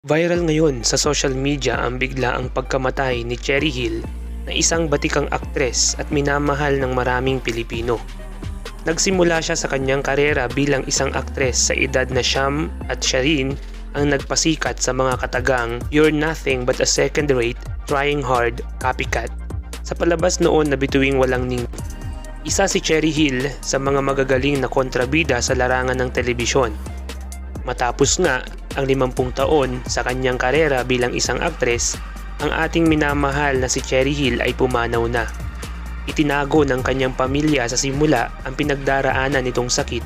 Viral ngayon sa social media ang bigla ang pagkamatay ni Cherry Hill na isang batikang aktres at minamahal ng maraming Pilipino. Nagsimula siya sa kanyang karera bilang isang aktres sa edad na siyam at siya ang nagpasikat sa mga katagang You're Nothing But a Second Rate, Trying Hard, Copycat sa palabas noon na bituing walang ning. Isa si Cherry Hill sa mga magagaling na kontrabida sa larangan ng telebisyon. Matapos nga ang 50 taon sa kanyang karera bilang isang aktres, ang ating minamahal na si Cherry Hill ay pumanaw na. Itinago ng kanyang pamilya sa simula ang pinagdaraanan nitong sakit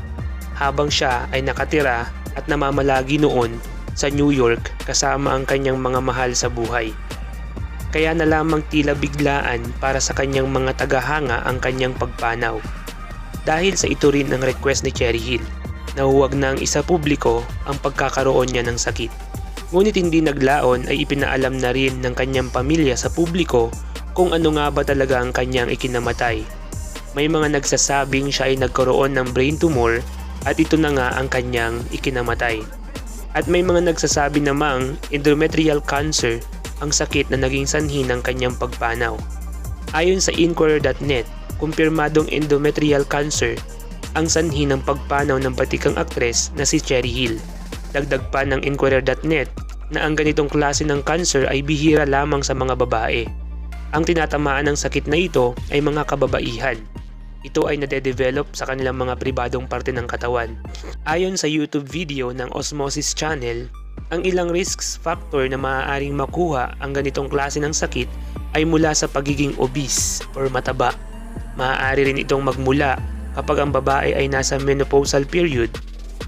habang siya ay nakatira at namamalagi noon sa New York kasama ang kanyang mga mahal sa buhay. Kaya na lamang tila biglaan para sa kanyang mga tagahanga ang kanyang pagpanaw. Dahil sa ito rin ang request ni Cherry Hill na huwag nang isa publiko ang pagkakaroon niya ng sakit. Ngunit hindi naglaon ay ipinaalam na rin ng kanyang pamilya sa publiko kung ano nga ba talaga ang kanyang ikinamatay. May mga nagsasabing siya ay nagkaroon ng brain tumor at ito na nga ang kanyang ikinamatay. At may mga nagsasabi namang endometrial cancer ang sakit na naging sanhi ng kanyang pagpanaw. Ayon sa Inquirer.net, kumpirmadong endometrial cancer ang sanhi ng pagpanaw ng batikang aktres na si Cherry Hill. Dagdag pa ng Inquirer.net na ang ganitong klase ng cancer ay bihira lamang sa mga babae. Ang tinatamaan ng sakit na ito ay mga kababaihan. Ito ay nade-develop sa kanilang mga pribadong parte ng katawan. Ayon sa YouTube video ng Osmosis Channel, ang ilang risks factor na maaaring makuha ang ganitong klase ng sakit ay mula sa pagiging obese or mataba. Maaari rin itong magmula kapag ang babae ay nasa menopausal period.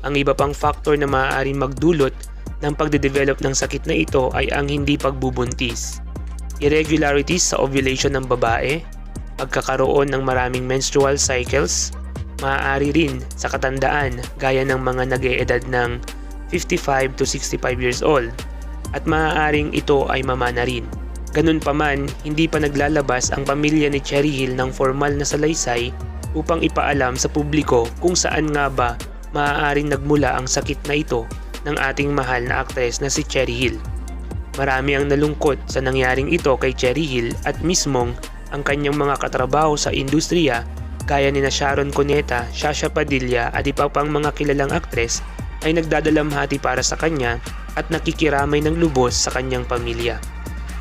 Ang iba pang factor na maaaring magdulot ng pagde-develop ng sakit na ito ay ang hindi pagbubuntis. Irregularities sa ovulation ng babae, pagkakaroon ng maraming menstrual cycles, maaari rin sa katandaan gaya ng mga nag-eedad ng 55 to 65 years old at maaaring ito ay mamana rin. Ganun pa man, hindi pa naglalabas ang pamilya ni Cherry Hill ng formal na salaysay upang ipaalam sa publiko kung saan nga ba maaaring nagmula ang sakit na ito ng ating mahal na aktres na si Cherry Hill. Marami ang nalungkot sa nangyaring ito kay Cherry Hill at mismong ang kanyang mga katrabaho sa industriya gaya ni na Sharon Cuneta, Shasha Padilla at iba pang mga kilalang aktres ay nagdadalamhati para sa kanya at nakikiramay ng lubos sa kanyang pamilya.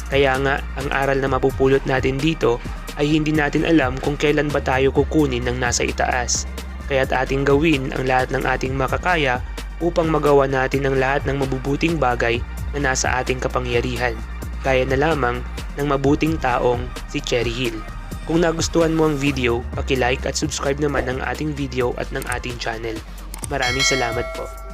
Kaya nga, ang aral na mapupulot natin dito ay hindi natin alam kung kailan ba tayo kukunin ng nasa itaas. Kaya't ating gawin ang lahat ng ating makakaya upang magawa natin ang lahat ng mabubuting bagay na nasa ating kapangyarihan. Kaya na lamang ng mabuting taong si Cherry Hill. Kung nagustuhan mo ang video, paki-like at subscribe naman ng ating video at ng ating channel. Maraming salamat po.